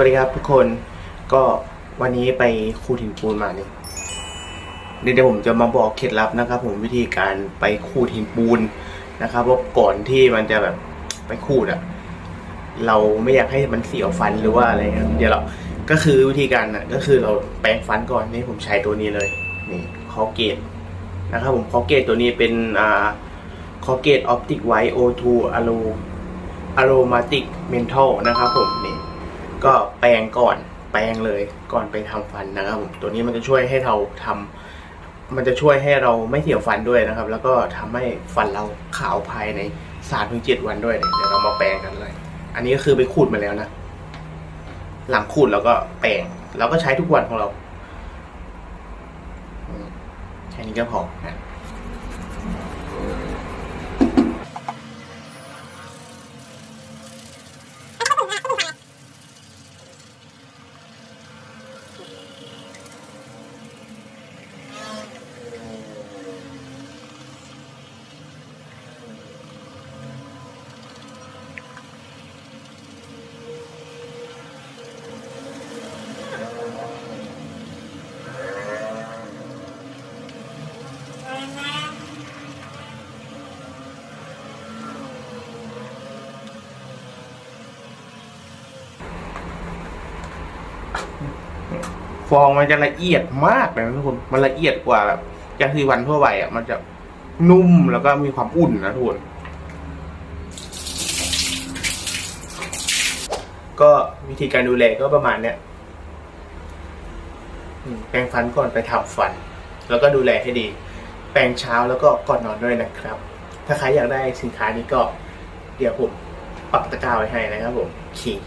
วัสดีครับทุกคนก็วันนี้ไปขูดหินปูนมาเนี่ยเดี๋ยวผมจะมาบอกเคล็ดลับนะครับ ผมวิธีการไปขูดหินปูนนะครับว่าก่อนที่มันจะแบบไปขูดอะเราไม่อยากให้มันเสียวฟันหรือว่าอะไรครับเดี๋ยวเราก็คือวิธีการน่ะก็คือเราแปรงฟันก่อนนี่ผมใช้ตัวนี้เลยนี่คอเกตนะครับ ผมคอเกตตัวนี้เป็นอ่าคอเกตออปติกไวโอทูอะโลอะโรมาติกเมนทัลนะครับ ผมนี่ ก็แปรงก่อนแปรงเลยก่อนไปทำฟันนะครับผมตัวนี้มันจะช่วยให้เราทำมันจะช่วยให้เราไม่เสียวฟันด้วยนะครับ แล้วก็ทำให้ฟันเราขาวภายในสามถึงเจ็ดวันด้วยเดี๋ยวเรามาแปรงกันเลย อันนี้ก็คือไปขูดมาแล้วนะหลังขูดแล้วก็แปรงแล้วก็ใช้ทุกวันของเราแค่นี้ก็พอนะ ฟองมันจะละเอียดมากเลยนะทุกคนมันละเอียดกว่าแบบยาสีวันทั่วไปอะ มันจะนุ่มแล้วก็มีความอุ่นนะทุกคนก็วิธีการดูแลก็ประมาณเนี้ยแปรงฟันก่อนไปทำฟัน แล้วก็ดูแลให้ดี แปรงเช้าแล้วก็ก่อนนอนด้วยนะครับ ถ้าใครอยากได้สินค้านี้ก็ เดี๋ยวผมปักตะกร้าไว้ให้นะครับผมขี่